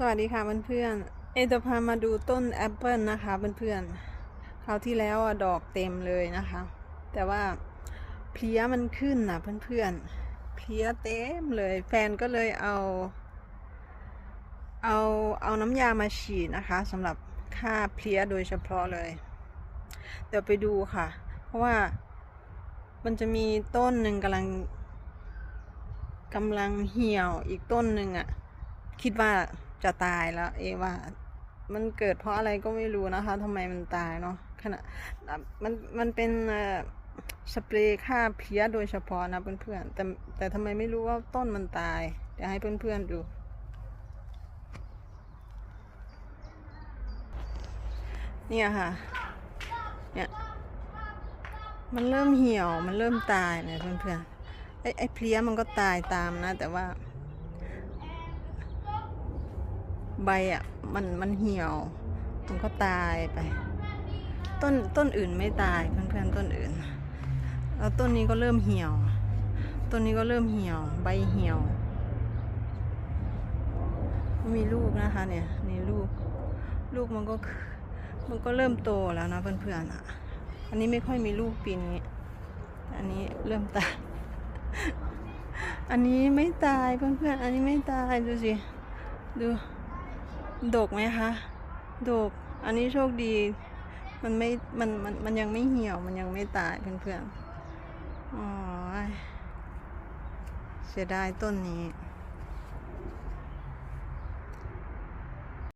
สวัสดีค่ะเพื่อนๆ เอจะพามาดูต้นแอปเปิลนะคะเพื่อนๆ คราวที่แล้วดอกเต็มเลยนะคะ แต่ว่าเพลี้ยมันขึ้นนะเพื่อนๆ เพลี้ยเต็มเลย แฟนก็เลยเอา เอาเอาน้ำยามาฉีดนะคะสำหรับฆ่าเพลี้ยโดยเฉพาะเลย เดี๋ยวไปดูค่ะ เพราะว่ามันจะมีต้นหนึ่งกำลังกำลังเหี่ยวอีกต้นหนึ่งอะ่ะคิดว่า จะตายแล้ว เอว่า มันเกิดเพราะอะไรก็ไม่รู้นะคะทำไมมันตายเนาะขณะมันมันเป็นสเปรย์ฆ่าเพี้ยโดยเฉพาะนะเพื่อนๆแต่แต่ทำไมไม่รู้ว่าต้นมันตายเดี๋ยวให้เพื่อนๆดูเนี่ยค่ะ เนี่ย มันเริ่มเหี่ยว มันเริ่มตายเลยเพื่อนๆ ไอ้ไอ้เพลี้ยมันก็ตายตามนะ แต่ว่า ใบอะมันมันเหี่ยว มันก็ตายไป ต้นต้นอื่นไม่ตายเพื่อนๆต้นอื่น แล้วต้นนี้ก็เริ่มเหี่ยว ต้นนี้ก็เริ่มเหี่ยว ใบเหี่ยว มีลูกนะคะเนี่ยนี่ลูก ลูกมันก็มันก็เริ่มโตแล้วนะเพื่อนๆอะ อันนี้ไม่ค่อยมีลูกปีนี้ อันนี้เริ่มตาย อันนี้ไม่ตายเพื่อนๆ อันนี้ไม่ตายดูสิ ดู ดกไหมคะดก อันนี้โชคดี มันไม่ มัน มัน มันยังไม่เหี่ยว มันยังไม่ตายเพื่อนๆ อ๋อ เสียดายต้นนี้